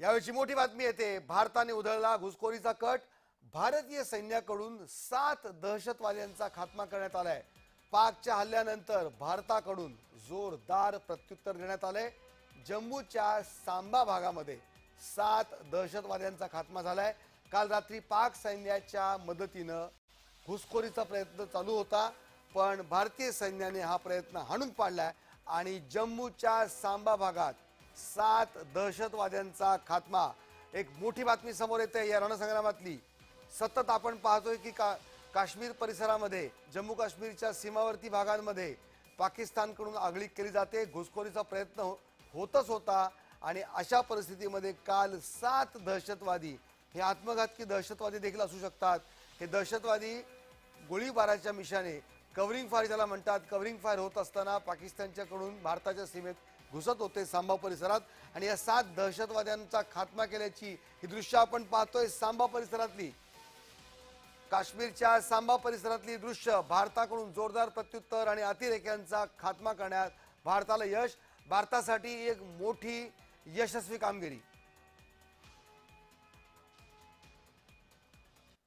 यावेळची मोठी बातमी येते. भारताने उधळला घुसखोरीचा कट. भारतीय सैन्याकडून सात दहशतवाद्यांचा खात्मा करण्यात आलाय. पाकच्या हल्ल्यानंतर भारताकडून जोरदार प्रत्युत्तर देण्यात आलंय. जम्मूच्या सांबा भागामध्ये सात दहशतवाद्यांचा खात्मा झालाय. काल रात्री पाक सैन्याच्या मदतीनं घुसखोरीचा प्रयत्न चालू होता पण भारतीय सैन्याने हा प्रयत्न हाणून पाडलाय आणि जम्मूच्या सांबा भागात सात दहशतवाद्यांचा खात्मा. एक मोठी बातमी समोर येते या रणसंग्रामातली. सतत आपण पाहतोय की का काश्मीर परिसरामध्ये जम्मू काश्मीरच्या सीमावर्ती भागांमध्ये पाकिस्तानकडून आगळीक केली जाते. घुसखोरीचा प्रयत्न हो- होतच होता आणि अशा परिस्थितीमध्ये काल सात दहशतवादी हे आत्मघातकी दहशतवादी देखील असू शकतात. हे दहशतवादी गोळीबाराच्या मिशाने कव्हरिंग फायर ज्याला म्हणतात कव्हरिंग फायर होत असताना पाकिस्तानच्याकडून भारताच्या सीमेत घुसत होते सांबा परिसरात. आणि या सात दहशतवाद्यांचा खात्मा केल्याची ही दृश्य आपण पाहतोय सांबा परिसरातली. काश्मीरच्या सांबा परिसरातली दृश्य भारताकडून जोरदार प्रत्युत्तर आणि अतिरेक्यांचा खात्मा करण्यात भारताला यश भारतासाठी एक मोठी यशस्वी कामगिरी.